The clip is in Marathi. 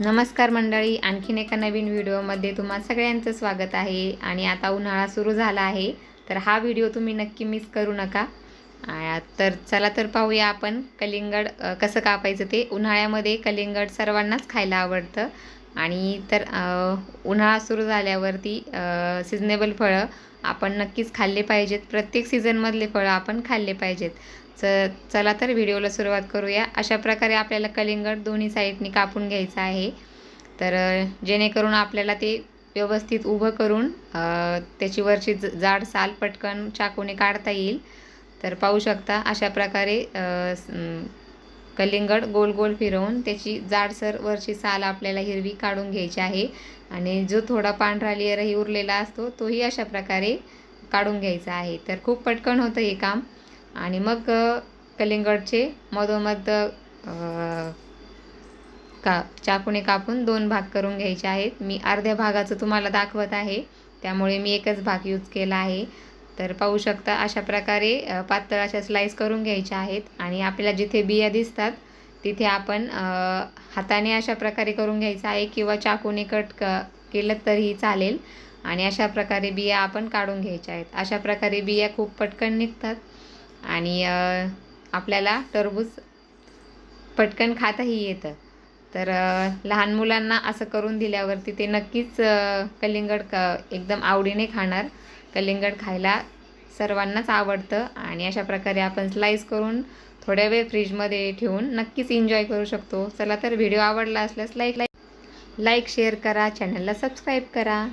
नमस्कार मंडळी आणखीन एका नवीन व्हिडिओमध्ये तुम्हा सगळ्यांचं स्वागत आहे आणि आता उन्हाळा सुरू झाला आहे तर हा व्हिडिओ तुम्ही नक्की मिस करू नका. तर चला तर पाहूया आपण कलिंगड कसं कापायचं ते. उन्हाळ्यामध्ये कलिंगड सर्वांनाच खायला आवडतं. आणि तर उन्हाळा सुरू झाल्यावरती सिजनेबल फळं आपण नक्कीच खाल्ले पाहिजेत. प्रत्येक सीझनमधले फळं आपण खाल्ले पाहिजेत. च चला तर व्हिडिओला सुरुवात करूया. अशा प्रकारे आपल्याला कलिंगड दोन्ही साईडनी कापून घ्यायचं आहे. तर जेणेकरून आपल्याला ते व्यवस्थित उभं करून त्याची वरची ज- जाड साल पटकन चाकूने काढता येईल. तर पाहू शकता अशा प्रकारे कलिंगड गोल गोल फिरवून त्याची जाडसर वरची साल आपल्याला हिरवी काढून घ्यायची आहे. आणि जो थोडा पांढरा लेअरही उरलेला असतो तोही अशा प्रकारे काढून घ्यायचा आहे. तर खूप पटकन होतं हे काम. आणि मग कलिंगडचे मधोमध का चाकूने कापून दोन भाग करून घ्यायचे आहेत. मी अर्ध्या भागाचं तुम्हाला दाखवत आहे. त्यामुळे मी एकच भाग यूज केला आहे. तर पाहू शकता अशा प्रकारे पातळ अशा स्लाईस करून घ्यायच्या आहेत आणि आपल्याला जिथे बिया दिसतात तिथे आपण हाताने अशा प्रकारे करून घ्यायचं आहे किंवा चाकूने कट क केलं तरीही चालेल आणि अशा प्रकारे बिया आपण काढून घ्यायच्या आहेत. अशा प्रकारे बिया खूप पटकन निघतात आणि आपल्याला टरबूज पटकन खाताही येतं. तर लहान मुलांना असं करून दिल्यावरती ते नक्कीच कलिंगड क एकदम आवडीने खाणार. कलिंगड खायला सर्वांनाच आवडतं आणि अशा प्रकारे आपण स्लाईस करून थोड्या वेळ फ्रीजमध्ये ठेवून नक्कीच एन्जॉय करू शकतो. चला तर व्हिडिओ आवडला असल्यास लाईक लाईक लाईक शेअर करा चॅनलला सबस्क्राईब करा.